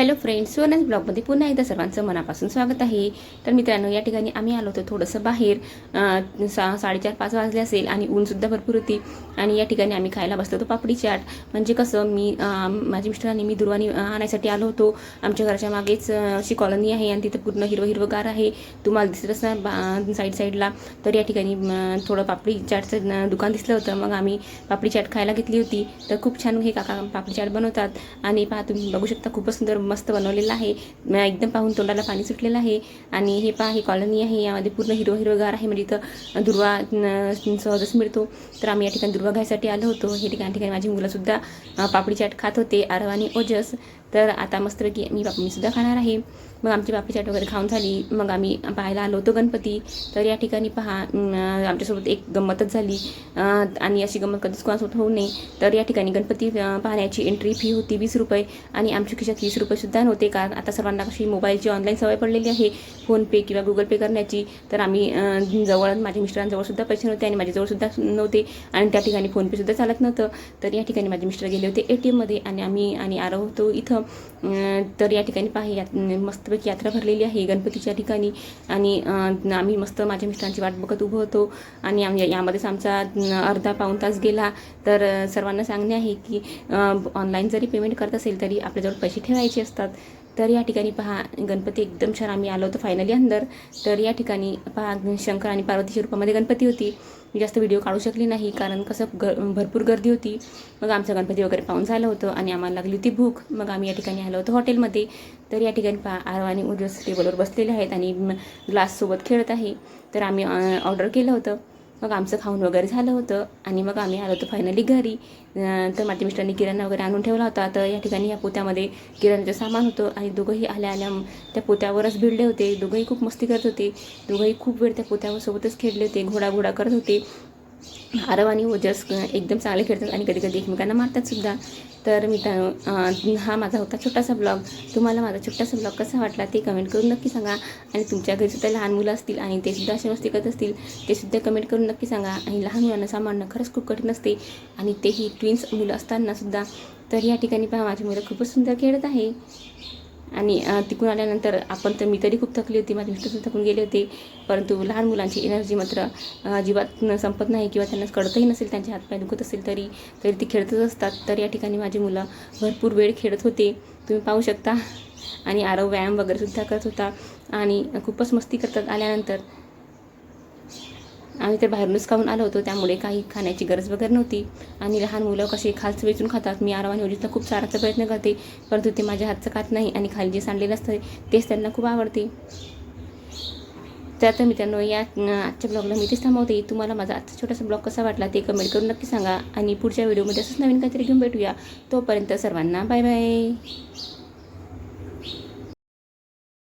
Hello friends सोनस ब्लॉगमध्ये पुन्हा एकदा सर्वांचं मनापासून स्वागत आहे. तर मित्रांनो या ठिकाणी आम्ही आलो होतो थोडंसं बाहेर. सा साडेचार पाच वाजले असेल आणि ऊनसुद्धा भरपूर होती. आणि या ठिकाणी आम्ही खायला बसलो होतो पापडी चाट. म्हणजे कसं मी माझ्या मिस्टरांनी मी दुर्वानी आणायसाठी आलो होतो. आमच्या घराच्या मागेच अशी कॉलनी आहे आणि तिथं पूर्ण हिरवं हिरवंगार आहे. तुम्हाला दिसत असणार बा साईड साईडला. तर या ठिकाणी थोडं पापडी चाटचं दुकान दिसलं होतं. मग आम्ही पापडी चाट खायला घेतली होती. तर खूप छान हे काका पापडी चाट बनवतात. आणि पहा तुम्ही बघू शकता खूपच सुंदर मस्त बनवलेलं आहे. एकदम पाहून तोंडाला पाणी सुटलेलं आहे. आणि हे पहा ही कॉलनी आहे. यामध्ये पूर्ण हिरव हिरवगार आहे. म्हणजे इथं दुर्वा सहजच मिळतो. तर आम्ही या ठिकाणी दुर्वा घ्यायसाठी आलो होतो. हे ठिकाणी ठिकाणी माझी मुलंसुद्धा पापडी चाट खात होते. आरव आणि ओजस तर आता मस्तपैकी मी बाप मी सुद्धा खाणार आहे. मग आमची पापडी चाट वगैरे खाऊन झाली. मग आम्ही पाहायला आलो होतो गणपती. तर या ठिकाणी पहा आमच्यासोबत एक गंमतच झाली. आणि अशी गंमत कधीच कोणासोबत होऊ नये. तर या ठिकाणी गणपती पाहण्याची एंट्री फी होती वीस रुपये आणि आमच्या खिशात वीस रुपयेसुद्धा नव्हते. कारण आता सर्वांना कशी मोबाईलची ऑनलाईन सवय पडलेली आहे. फोनपे किंवा गुगल पे करण्याची. तर आम्ही जवळ माझ्या मिस्टरांजवळसुद्धा पैसे नव्हते आणि माझ्याजवळसुद्धा नव्हते. आणि त्या ठिकाणी फोनपेसुद्धा चालत नव्हतं. तर या ठिकाणी माझे मिस्टर गेले होते ए टी एममध्ये आणि आम्ही आणि आलो होतो इथं. तर या ठिकाणी पाही यात मस्तपैकी यात्रा भरलेली आहे. गणपतीच्या ठिकाणी. आणि आम्ही मस्त माझ्या मिस्टरांची वाट बघत उभं होतो. आणि आम यामध्येच आमचा अर्धा पाऊण तास गेला. तर सर्वांना सांगणे आहे की ऑनलाईन जरी पेमेंट करत असेल तरी आपल्याजवळ पैसे ठेवायचे असतात. तर या ठिकाणी पहा गणपती एकदम छान आम्ही आलो होतो फायनली अंदर. तर या ठिकाणी पहा शंकर आणि पार्वतीच्या रूपामध्ये गणपती होती. मी जास्त व्हिडिओ काढू शकली नाही कारण कसं ग भरपूर गर्दी होती. मग आमचा गणपती वगैरे पाहून झालं होतं आणि आम्हाला लागली होती भूक. मग आम्ही या ठिकाणी आलो होतो हॉटेलमध्ये तर या ठिकाणी पहा आरव आणि उर्जस टेबलवर बसलेले आहेत आणि ग्लाससोबत खेळत आहे. तर आम्ही ऑर्डर केलं होतं. मग आमचं खाऊन वगैरे झालं होतं. आणि मग आम्ही आलो होतो फायनली घरी. तर माझ्या मिस्टरांनी किराणा वगैरे आणून ठेवला होता. तर या ठिकाणी या पोत्यामध्ये किराणाचं सामान होतं. आणि दोघंही आल्या आल्या त्या पोत्यावरच भिडले होते. दोघंही खूप मस्ती करत होते. दोघंही खूप वेळ त्या पोत्यावर सोबतच खेळले होते. घोडा घोडा करत होते. आरव आणि ओजस एकदम चांगले खेळतात आणि कधी कधी एकमेकांना मारतात सुद्धा. तर मी हा माझा होता छोटासा ब्लॉग. तुम्हाला माझा छोटासा ब्लॉग कसा वाटला ते कमेंट करून नक्की सांगा. आणि तुमच्या घरीसुद्धा लहान मुलं असतील आणि ते सुद्धा असे मस्ती करत असतील ते सुद्धा कमेंट करून नक्की सांगा. आणि लहान मुलांना सांभाळणं खरंच खूप कठीण असते आणि तेही ट्विन्स मुलं असताना सुद्धा. तर या ठिकाणी पहा माझी मुलं खूपच सुंदर खेळत आहे. आणि तिकून तिकडून आल्यानंतर आपण तर मी तरी खूप थकली होती माझे मिस्टर थकून गेले होते. परंतु लहान मुलांची एनर्जी मात्र अजिबात संपत नाही किंवा त्यांना कळतही नसेल त्यांचे हातपाय दुखत असेल तरी तरी ती खेळतच असतात. तर या ठिकाणी माझी मुलं भरपूर वेळ खेळत होते. तुम्ही पाहू शकता. आणि आरव व्यायाम वगैरेसुद्धा करत होता. आणि खूपच मस्ती करतात आल्यानंतर. आम्ही तर बाहेरूनच खाऊन आलो होतो. त्यामुळे काही खाण्याची गरज वगैरे नव्हती. आणि लहान मुलं कसे खालचं वेचून खातात. मी आरामाने आणि खूप चारायचा प्रयत्न करते. परंतु ते माझ्या हातचं खात नाही आणि खाली जे सांडलेलं असतं तेच त्यांना खूप आवडते. तर मित्रांनो या आजच्या ब्लॉगला मी तेच थांबवते. तुम्हाला माझा आजचा छोटासा ब्लॉग कसा वाटला ते कमेंट करून नक्की सांगा. आणि पुढच्या व्हिडिओमध्ये असंच नवीन काहीतरी घेऊन भेटूया. तोपर्यंत सर्वांना बाय बाय